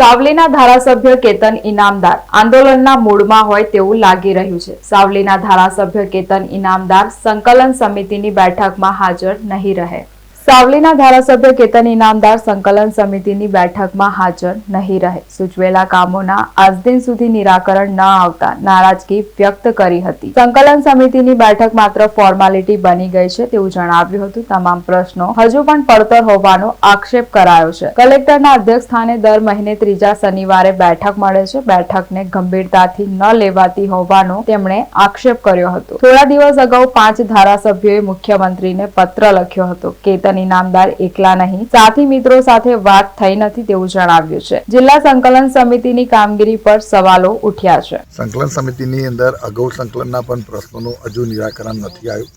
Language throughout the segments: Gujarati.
સાવલીના ધારાસભ્ય કેતન ઇનામદાર. આંદોલનના મૂડમાં હોય તેવું લાગી રહ્યું છે. સાવલીના ધારાસભ્ય કેતન ઇનામદાર સંકલન સમિતિની બેઠકમાં હાજર નહીં રહે. સાવલીના ધારાસભ્ય કેતન ઇનામદાર સંકલન સમિતિની બેઠકમાં હાજર નહીં રહે. સૂચવેલા કામોના આજ દિન સુધી નિરાકરણ ન આવતા નારાજગી વ્યક્ત કરી હતી. સંકલન સમિતિની બેઠક માત્ર ફોર્માલિટી બની ગઈ છે તેવું જણાવ્યું હતું. તમામ પ્રશ્નો હજુ પણ પડતર હોવાનો આક્ષેપ કરાયો છે. કલેક્ટરના અધ્યક્ષ સ્થાને દર મહિને ત્રીજા શનિવારે બેઠક મળે છે. બેઠકને ગંભીરતાથી ન લેવાતી હોવાનો તેમણે આક્ષેપ કર્યો હતો. થોડા દિવસ અગાઉ પાંચ ધારાસભ્યોએ મુખ્યમંત્રીને પત્ર લખ્યો હતો. કેતન ઇનામદાર એકલા નહીં. સાથી મિત્રો સાથે વાત થઈ નથી તેવું જણાવ્યું છે. જિલ્લા સંકલન સમિતિની કામગીરી પર સવાલો ઉઠ્યા છે. સંકલન સમિતિની અંદર અગાઉ સંકલનના પણ પ્રશ્નોનું હજુ નિરાકરણ નથી આવ્યું.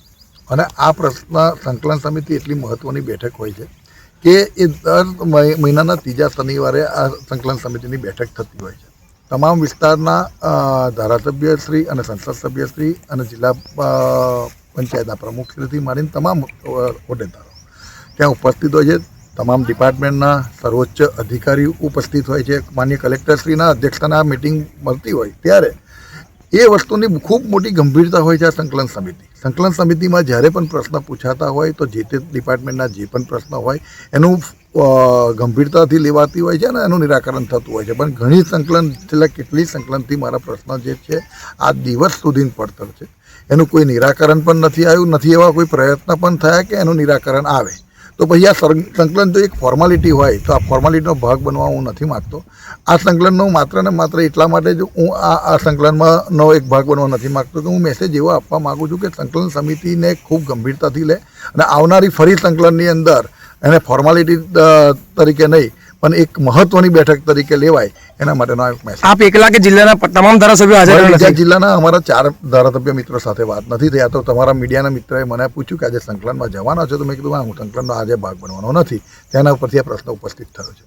અને આ પ્રશ્ન સંકલન સમિતિ એટલી મહત્ત્વની બેઠક હોય છે કે એ દર મહિ- મહિનાના ત્રીજા શનિવારે આ સંકલન સમિતિની બેઠક થતી હોય છે. તમામ વિસ્તારના ધારાસભ્યશ્રી અને સંસદ સભ્યશ્રી અને જિલ્લા પંચાયતના પ્રમુખશ્રીથી માંડીને તમામ હોદ્દેદારો ત્યાં ઉપસ્થિત હોય છે. તમામ ડિપાર્ટમેન્ટના સર્વોચ્ચ અધિકારી ઉપસ્થિત હોય છે. માન્ય કલેક્ટરશ્રીના અધ્યક્ષતાના મિટિંગ મળતી હોય ત્યારે એ વસ્તુની ખૂબ મોટી ગંભીરતા હોય છે આ સંકલન સમિતિ. સંકલન સમિતિમાં જ્યારે પણ પ્રશ્ન પૂછાતા હોય તો જે તે ડિપાર્ટમેન્ટના જે પણ પ્રશ્ન હોય એનું ગંભીરતાથી લેવાતી હોય છે અને એનું નિરાકરણ થતું હોય છે. પણ ઘણી સંકલન, છેલ્લા કેટલી સંકલનથી મારા પ્રશ્ન જે છે, આ દિવસ સુધી પડતર છે. એનું કોઈ નિરાકરણ પણ નથી આવ્યું, નથી એવા કોઈ પ્રયત્ન પણ થયા કે એનું નિરાકરણ આવે? તો પછી આ સંકલન તો એક ફોર્માલિટી હોય, તો આ ફોર્માલિટીનો ભાગ બનવા હું નથી માગતો. આ સંકલનનો માત્ર ને માત્ર એટલા માટે જ હું આ આ સંકલનમાંનો એક ભાગ બનવા નથી માગતો કે હું મેસેજ એવો આપવા માગું છું કે સંકલન સમિતિને ખૂબ ગંભીરતાથી લે અને આવનારી ફરી સંકલનની અંદર એને ફોર્માલિટી તરીકે નહીં પણ એક મહત્વની બેઠક તરીકે લેવાય એના માટેનો એક મેસેજ આપ એકલા કે જિલ્લાના તમામ ધારાસભ્યો હાજર બીજા જિલ્લાના અમારા ચાર ધારાસભ્ય મિત્રો સાથે વાત નથી થયા તો તમારા મીડિયાના મિત્રએ મને પૂછ્યું કે આજે સંકલનમાં જવાના છો? તો મેં કીધું હા હું સંકલનનો આજે ભાગ બનવાનો નથી. તેના ઉપરથી આ પ્રશ્ન ઉપસ્થિત થયો છે.